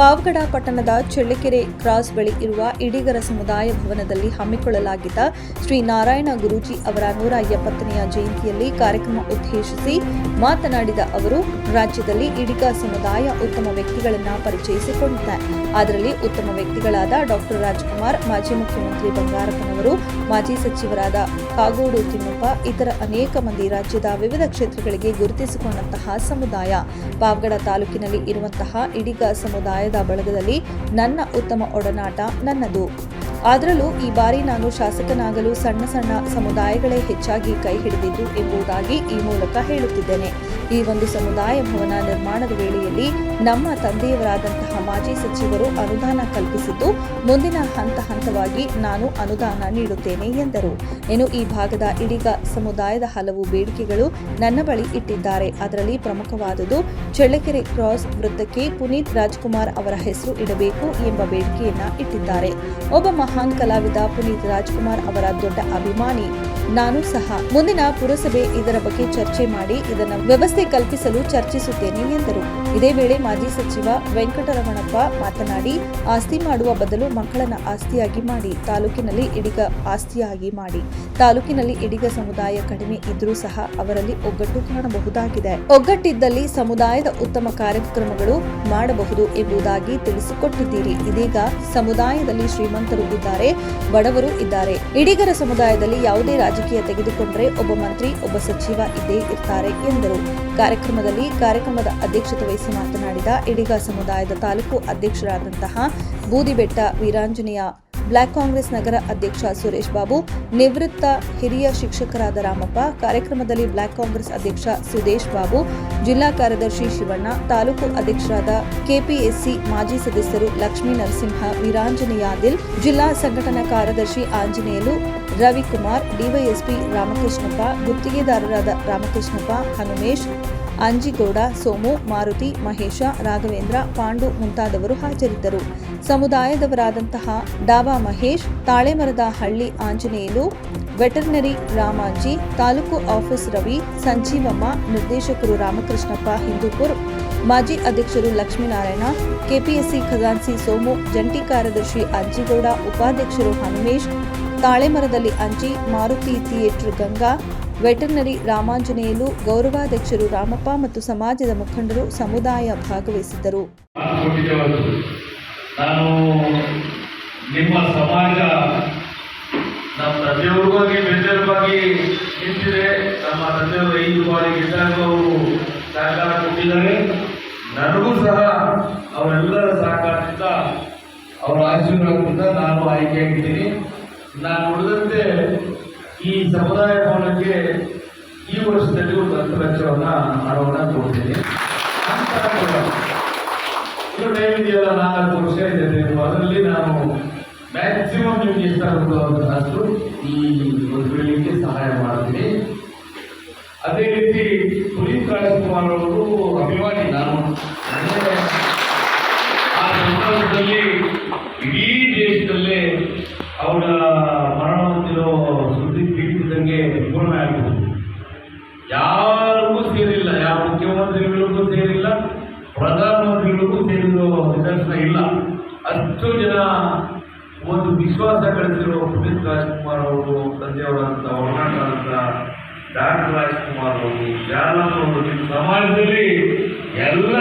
ಪಾವಗಡ ಪಟ್ಟಣದ ಚಳ್ಳಕೆರೆ ಕ್ರಾಸ್ ಬಳಿ ಇರುವ ಇಡಿಗರ ಸಮುದಾಯ ಭವನದಲ್ಲಿ ಹಮ್ಮಿಕೊಳ್ಳಲಾಗಿದ್ದ ಶ್ರೀ ನಾರಾಯಣ ಗುರೂಜಿ ಅವರ ನೂರ ಎಪ್ಪತ್ತನೆಯ ಜಯಂತಿಯಲ್ಲಿ ಕಾರ್ಯಕ್ರಮ ಉದ್ದೇಶಿಸಿ ಮಾತನಾಡಿದ ಅವರು, ರಾಜ್ಯದಲ್ಲಿ ಇಡಿಗ ಸಮುದಾಯ ಉತ್ತಮ ವ್ಯಕ್ತಿಗಳನ್ನು ಪರಿಚಯಿಸಿಕೊಂಡಿದೆ. ಅದರಲ್ಲಿ ಉತ್ತಮ ವ್ಯಕ್ತಿಗಳಾದ ಡಾಕ್ಟರ್ ರಾಜ್ಕುಮಾರ್, ಮಾಜಿ ಮುಖ್ಯಮಂತ್ರಿ ಬಂಗಾರಪ್ಪನವರು, ಮಾಜಿ ಸಚಿವರಾದ ಕಾಗೋಡು ತಿಮ್ಮಪ್ಪ, ಇತರ ಅನೇಕ ಮಂದಿ ರಾಜ್ಯದ ವಿವಿಧ ಕ್ಷೇತ್ರಗಳಿಗೆ ಗುರುತಿಸಿಕೊಂಡಂತಹ ಸಮುದಾಯ. ಪಾವಗಡ ತಾಲೂಕಿನಲ್ಲಿ ಇರುವಂತಹ ಇಡಿಗ ಬಳಗದಲ್ಲಿ ನನ್ನ ಉತ್ತಮ ಒಡನಾಟ ನನ್ನದು. ಅದರಲ್ಲೂ ಈ ಬಾರಿ ನಾನು ಶಾಸಕನಾಗಲು ಸಣ್ಣ ಸಣ್ಣ ಸಮುದಾಯಗಳೇ ಹೆಚ್ಚಾಗಿ ಕೈ ಹಿಡಿದಿದ್ದು ಎಂಬುದಾಗಿ ಈ ಮೂಲಕ ಹೇಳುತ್ತಿದ್ದೇನೆ. ಈ ಒಂದು ಸಮುದಾಯ ಭವನ ನಿರ್ಮಾಣದ ವೇಳೆಯಲ್ಲಿ ನಮ್ಮ ತಂದೆಯವರಾದಂತಹ ಮಾಜಿ ಸಚಿವರು ಅನುದಾನ ಕಲ್ಪಿಸಿದ್ದು ಮುಂದಿನ ಹಂತ ಹಂತವಾಗಿ ನಾನು ಅನುದಾನ ನೀಡುತ್ತೇನೆ ಎಂದರು. ಇನ್ನು ಈ ಭಾಗದ ಇಡೀಗ ಸಮುದಾಯದ ಹಲವು ಬೇಡಿಕೆಗಳು ನನ್ನ ಬಳಿ ಇಟ್ಟಿದ್ದಾರೆ. ಅದರಲ್ಲಿ ಪ್ರಮುಖವಾದುದು ಚಳ್ಳಕೆರೆ ಕ್ರಾಸ್ ವೃತ್ತಕ್ಕೆ ಪುನೀತ್ ರಾಜ್ಕುಮಾರ್ ಅವರ ಹೆಸರು ಇಡಬೇಕು ಎಂಬ ಬೇಡಿಕೆಯನ್ನ ಇಟ್ಟಿದ್ದಾರೆ. ಒಬ್ಬ ಮಹಾನ್ ಕಲಾವಿದ ಪುನೀತ್ ರಾಜ್ಕುಮಾರ್ ಅವರ ದೊಡ್ಡ ಅಭಿಮಾನಿ. ನಾನು ಸಹ. ಮುಂದಿನ ಪುರಸಭೆ ಇದರ ಬಗ್ಗೆ ಚರ್ಚೆ ಮಾಡಿ ಇದನ್ನು ವ್ಯವಸ್ಥೆ ಕಲ್ಪಿಸಲು ಚರ್ಚಿಸುತ್ತೇನೆ ಎಂದರು. ಇದೇ ವೇಳೆ ಮಾಜಿ ಸಚಿವ ವೆಂಕಟರಮಣಪ್ಪ ಮಾತನಾಡಿ, ಆಸ್ತಿ ಮಾಡುವ ಬದಲು ಮಕ್ಕಳನ್ನ ಆಸ್ತಿಯಾಗಿ ಮಾಡಿ, ತಾಲೂಕಿನಲ್ಲಿ ಇಡಿಗ ಆಸ್ತಿಯಾಗಿ ಮಾಡಿ. ತಾಲೂಕಿನಲ್ಲಿ ಇಡಿಗ ಸಮುದಾಯ ಕಡಿಮೆ ಇದ್ರೂ ಸಹ ಅವರಲ್ಲಿ ಒಗ್ಗಟ್ಟು ಕಾಣಬಹುದಾಗಿದೆ. ಒಗ್ಗಟ್ಟಿದ್ದಲ್ಲಿ ಸಮುದಾಯದ ಉತ್ತಮ ಕಾರ್ಯಕ್ರಮಗಳು ಮಾಡಬಹುದು ಎಂಬುದಾಗಿ ತಿಳಿಸಿಕೊಟ್ಟಿದ್ದೀರಿ. ಇದೀಗ ಸಮುದಾಯದಲ್ಲಿ ಶ್ರೀಮಂತರು ಇದ್ದಾರೆ ಬಡವರು ಇದ್ದಾರೆ. ಇಡಿಗರ ಸಮುದಾಯದಲ್ಲಿ ಯಾವುದೇ ರಾಜಕೀಯ ತೆಗೆದುಕೊಂಡರೆ ಒಬ್ಬ ಮಂತ್ರಿ, ಒಬ್ಬ ಸಚಿವ ಇದ್ದೇ ಇರ್ತಾರೆ ಎಂದರು. ಕಾರ್ಯಕ್ರಮದಲ್ಲಿ ಕಾರ್ಯಕ್ರಮದ ಅಧ್ಯಕ್ಷತೆ ವಹಿಸಿ ಮಾತನಾಡಿದ ಇಡಿಗ ಸಮುದಾಯದ ತಾಲೂಕು ಅಧ್ಯಕ್ಷರಾದಂತಹ ಬೂದಿಬೆಟ್ಟ ವೀರಾಂಜನೇಯ ಬ್ಲಾಕ್ ಕಾಂಗ್ರೆಸ್ ನಗರ ಅಧ್ಯಕ್ಷ ಸುರೇಶ್ ಬಾಬು, ನಿವೃತ್ತ ಹಿರಿಯ ಶಿಕ್ಷಕರಾದ ರಾಮಪ್ಪ, ಕಾರ್ಯಕ್ರಮದಲ್ಲಿ ಬ್ಲಾಕ್ ಕಾಂಗ್ರೆಸ್ ಅಧ್ಯಕ್ಷ ಸುದೇಶ್ ಬಾಬು, ಜಿಲ್ಲಾ ಕಾರ್ಯದರ್ಶಿ ಶಿವಣ್ಣ, ತಾಲೂಕು ಅಧ್ಯಕ್ಷರಾದ ಕೆಪಿಎಸ್ಸಿ ಮಾಜಿ ಸದಸ್ಯರು ಲಕ್ಷ್ಮೀ ನರಸಿಂಹ ವೀರಾಂಜನೇಯಾದಿಲ್ ಜಿಲ್ಲಾ ಸಂಘಟನಾ ಕಾರ್ಯದರ್ಶಿ ಆಂಜನೇಯಲು ರವಿಕುಮಾರ್, ಡಿವೈಎಸ್ಪಿ ರಾಮಕೃಷ್ಣಪ್ಪ, ಗುತ್ತಿಗೆದಾರರಾದ ರಾಮಕೃಷ್ಣಪ್ಪ, ಹನುಮೇಶ್ ಅಂಜಿಗೌಡ, ಸೋಮು, ಮಾರುತಿ, ಮಹೇಶ, ರಾಘವೇಂದ್ರ, ಪಾಂಡು ಮುಂತಾದವರು ಹಾಜರಿದ್ದರು. ಸಮುದಾಯದವರಾದಂತಹ ಡಾಬಾ ಮಹೇಶ್, ತಾಳೆಮರದ ಹಳ್ಳಿ ಆಂಜನೇಯಲು, ವೆಟರ್ನರಿ ರಾಮಾಜಿ, ತಾಲೂಕು ಆಫೀಸ್ ರವಿ, ಸಂಜೀವಮ್ಮ, ನಿರ್ದೇಶಕರು ರಾಮಕೃಷ್ಣಪ್ಪ, ಹಿಂದೂಪುರ್, ಮಾಜಿ ಅಧ್ಯಕ್ಷರು ಲಕ್ಷ್ಮೀನಾರಾಯಣ, ಕೆಪಿಎಸ್ಸಿ ಖಜಾನ್ಸಿ ಸೋಮು, ಜಂಟಿ ಕಾರ್ಯದರ್ಶಿ ಅಜ್ಜಿಗೌಡ ಉಪಾಧ್ಯಕ್ಷರು ಹನುಮೇಶ್ ತಾಳೆಮರದಲ್ಲಿ ಅಂಜಿ ಮಾರುತಿ ಥಿಯೇಟರ್ ಗಂಗಾ, ವೆಟರ್ನರಿ ರಾಮಾಂಜನೇಯಲು ಗೌರವಾಧ್ಯಕ್ಷರು ರಾಮಪ್ಪ ಮತ್ತು ಸಮಾಜದ ಮುಖಂಡರು ಸಮುದಾಯ ಭಾಗವಹಿಸಿದ್ದರು. ನಾನು ನಿಮ್ಮ ಸಮಾಜ, ನಮ್ಮ ತಂದೆಯವ್ರಿಗಾಗಿ ಬೆಂದರವಾಗಿ ನಿಂತಿದೆ. ನಮ್ಮ ತಂದೆಯವರು ಐದು ಬಾರಿ ಗೆದ್ದಾಗ ಸಹಕಾರ ಕೊಟ್ಟಿದ್ದಾರೆ. ನನಗೂ ಸಹ ಅವರೆಲ್ಲರ ಸಹಕಾರದಿಂದ ಅವರ ಆಶೀರ್ವಾದದಿಂದ ನಾನು ಆಯ್ಕೆಯಾಗಿದ್ದೀನಿ ನಾನು ಉಳಿದಂತೆ ಈ ಸಮುದಾಯ ಭವನಕ್ಕೆ ಈ ವರ್ಷದಲ್ಲಿ ಒಂದು ಹತ್ತು ಲಕ್ಷವನ್ನು ಹಣವನ್ನು ಕೊಡ್ತೀನಿ. ಇದು ಟೈಮ್ ಇದೆಯಲ್ಲ ನಾಲ್ಕು ವರ್ಷ ಇದೆ ಅದರಲ್ಲಿ ನಾನು ಮ್ಯಾಕ್ಸಿಮಮ್ ನಿಮ್ಗೆ ಎಷ್ಟಾಗುತ್ತೋ ಅಷ್ಟು ಈ ಒಂದು ಬೆಳಿಗ್ಗೆ ಸಹಾಯ ಮಾಡ್ತೀನಿ. ಅದೇ ರೀತಿ ಪುನೀತ್ ರಾಜ್ಕುಮಾರ್ ಅವರು ಅಭಿಮಾನಿ. ನಾನು ಮುಖ್ಯಮಂತ್ರಿಗಳಿಗೂ ಸೇರಿಲ್ಲ ಪ್ರಧಾನಮಂತ್ರಿಗಳಿಗೂ ಸೇರಿರೋ ನಿದರ್ಶನ ಇಲ್ಲ. ಅಷ್ಟು ಜನ ಒಂದು ವಿಶ್ವಾಸ ಗಳಿಸಿರೋ ಪುನೀತ್ ರಾಜ್ಕುಮಾರ್ ಅವರು ತಂದೆಯವರಂತ ಒಡನಾಟ ಅಂತ ಡಾಕ್ಟರ್ ರಾಜ್ಕುಮಾರ್ ಅವರು ಜಾಲನ್ ಅವರು ಸಮಾಜದಲ್ಲಿ ಎಲ್ಲ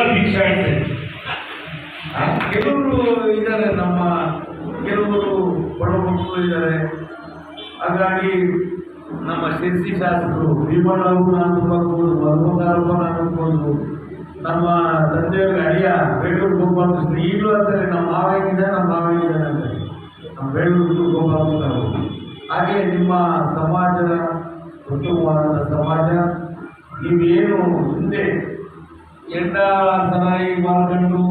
ಆ, ಕೆಲವರು ಇದ್ದಾರೆ ನಮ್ಮ ಕೆಲವರು ಬಡ ಮಕ್ಕಳು ಇದ್ದಾರೆ. ಹಾಗಾಗಿ ನಮ್ಮ ಶಿರ್ಸಿ ಶಾಸಕರು ಭೀಮಣ್ಣವ್ರು ನಾನು ಮಧುಮಂಗಾರಪ್ಪನ ಅನ್ಬೋದು ನಮ್ಮ ತಂದೆಯವರ ಅಳಿಯ ಬೆಂಗಳೂರು ಗೋಪಾಲ ಕೃಷ್ಣ, ಈಗಲೂ ಅಂತಾರೆ, ನಮ್ಮ ಮಾವಾಗಿದ್ದ ನಮ್ಮ ಮಾವಾಗಿದ್ದಾನೆ ಅಂತಾರೆ. ನಮ್ಮ ಬೆಂಗಳೂರು ಗೋಪಾಲ ಕೃಷ್ಣ ಹಾಗೆ ನಿಮ್ಮ ಸಮಾಜದ ಉತ್ತಮವಾದ ಸಮಾಜ, ನೀವೇನು ಹಿಂದೆ ಎಂಡ ಸರಾಯಿ ಮಾಡಿಕೊಂಡು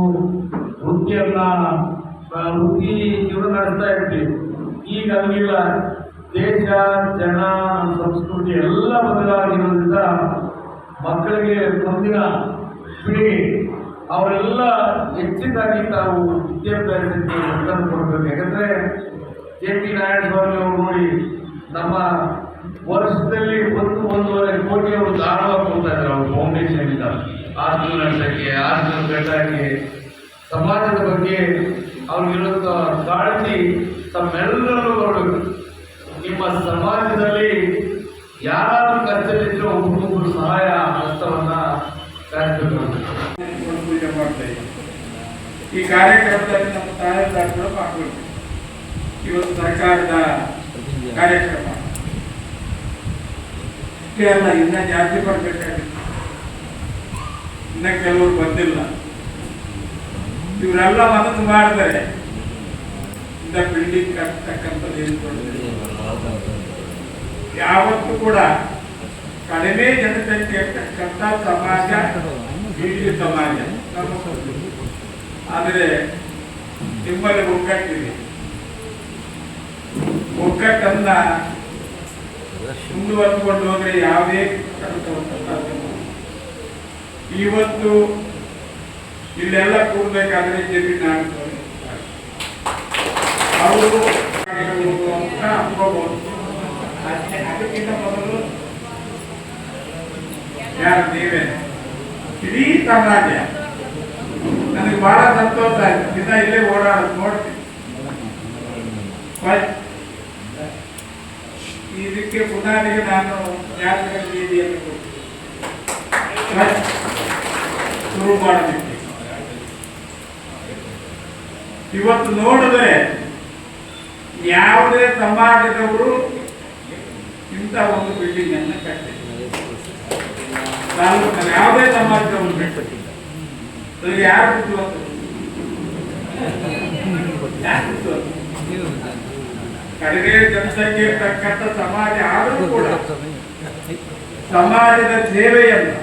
ವೃತ್ತಿಯನ್ನ ವೃತ್ತಿ ಜೀವನ ನಡೆಸ್ತಾ ಇರ್ತೀವಿ. ಈಗ ಹಂಗಿಲ್ಲ. ದೇಶ, ಜನ, ಸಂಸ್ಕೃತಿ ಎಲ್ಲ ಬದಲಾಗಿರೋದ್ರಿಂದ ಮಕ್ಕಳಿಗೆ ಮುಂದಿನ ಪೀಳಿಗೆ ಅವರೆಲ್ಲ ಹೆಚ್ಚಿನದಾಗಿ ತಾವು ವಿದ್ಯಾಭ್ಯಾಸಕ್ಕೆ ಒತ್ತನ್ನು ಕೊಡಬೇಕು. ಯಾಕಂದರೆ ಜೆ ಪಿ ನಾರಾಯಣಸ್ವಾಮಿ ಅವರು ನೋಡಿ, ನಮ್ಮ ವರ್ಷದಲ್ಲಿ ಒಂದು ಒಂದೂವರೆ ಕೋಟಿ ಅವರು ದಾನವಾಗಿ ಕೊಡ್ತಾ ಇದ್ದಾರೆ. ಅವ್ರ ಫೌಂಡೇಶನ್ ಇಂದ. ನಟಕ್ಕೆ ಹಾಸ್ಟೆಲ್ ಕಟ್ಟಕ್ಕೆ ಸಮಾಜದ ಬಗ್ಗೆ ಅವ್ರಿಗಿರುವಂಥ ಕಾಳಜಿ ತಮ್ಮೆಲ್ಲರೂ ನೋಡಬೇಕು ನಿಮ್ಮ ಸಮಾಜದಲ್ಲಿ ಯಾರಾದರೂ ಕಷ್ಟದಲ್ಲಿದ್ದರೆ ಒಬ್ಬೊಬ್ಬರು ಸಹಾಯ ಹಸ್ತವನ್ನ ಒಂದು ಪೂಜೆ ಮಾಡ್ತಾ ಇದ್ದೀವಿ ಈ ಕಾರ್ಯಕ್ರಮದಲ್ಲಿ ನಮ್ಮ ತಾಯಿಗಳು ಪಾಲ್ಗೊಳ್ಬೇಕು ಇವತ್ತು ಸರ್ಕಾರದ ಕಾರ್ಯಕ್ರಮ. ಇಷ್ಟೇ ಅಲ್ಲ, ಇನ್ನ ಜಾಸ್ತಿ ಬರ್ಬೇಕಾಗಿತ್ತು. ಇನ್ನ ಕೆಲವರು ಬಂದಿಲ್ಲ. ಇವರೆಲ್ಲ ಮನಸ್ಸು ಮಾಡಿದರೆ ಇಂಥ ಬಿಲ್ಡಿಂಗ್ ಕಟ್ತಕ್ಕಂಥದ್ದು ಏನು ಯಾವತ್ತೂ ಕೂಡ ಕಡಿಮೆ ಜನಸಂಖ್ಯೆ ಇರ್ತಕ್ಕಂಥ ಸಮಾಜ ಬೀದಿ ಸಮಾಜ. ಆದರೆ ನಿಮ್ಮಲ್ಲಿ ಒಗ್ಗಟ್ಟಿದೆ. ಒಗ್ಗಟ್ಟನ್ನ ಮುಂದುವರೆದುಕೊಂಡು ಹೋದ್ರೆ ಯಾವುದೇ. ಇವತ್ತು ಇಲ್ಲೆಲ್ಲ ಕೂಡಬೇಕಾದ್ರೆ ಜಮೀನು ಅವರು ಮೊದಲು ಯಾರು ನೀವೇ ಇಡೀ ಸಮಾಜ ನನಗೆ ಬಹಳ ಸಂತೋಷ ಆಯ್ತು ದಿನ ಇಲ್ಲೇ ಓಡಾಡೋದು ನೋಡ್ತೀನಿ ಇದಕ್ಕೆ ಬುನಾದಿಗೆ ನಾನು ಕೊಡ್ತೀನಿ ಶುರು ಮಾಡಬೇಕು ಇವತ್ತು ನೋಡಿದ್ರೆ ಯಾವುದೇ ಸಮಾಜದವರು ಇಂಥ ಒಂದು ಬಿಲ್ಡಿಂಗ್ ಅನ್ನು ಕಟ್ಟಿದ್ದಾರೆ. ಯಾವುದೇ ಸಮಾಜದವರು ಕಟ್ಟಿದ್ದಾರೆ ಯಾರು? ಕಡಿಮೆ ಜನಸಂಖ್ಯೆ ಇರ್ತಕ್ಕಂಥ ಸಮಾಜ ಆದರೂ ಕೂಡ ಸಮಾಜದ ಸೇವೆಯನ್ನು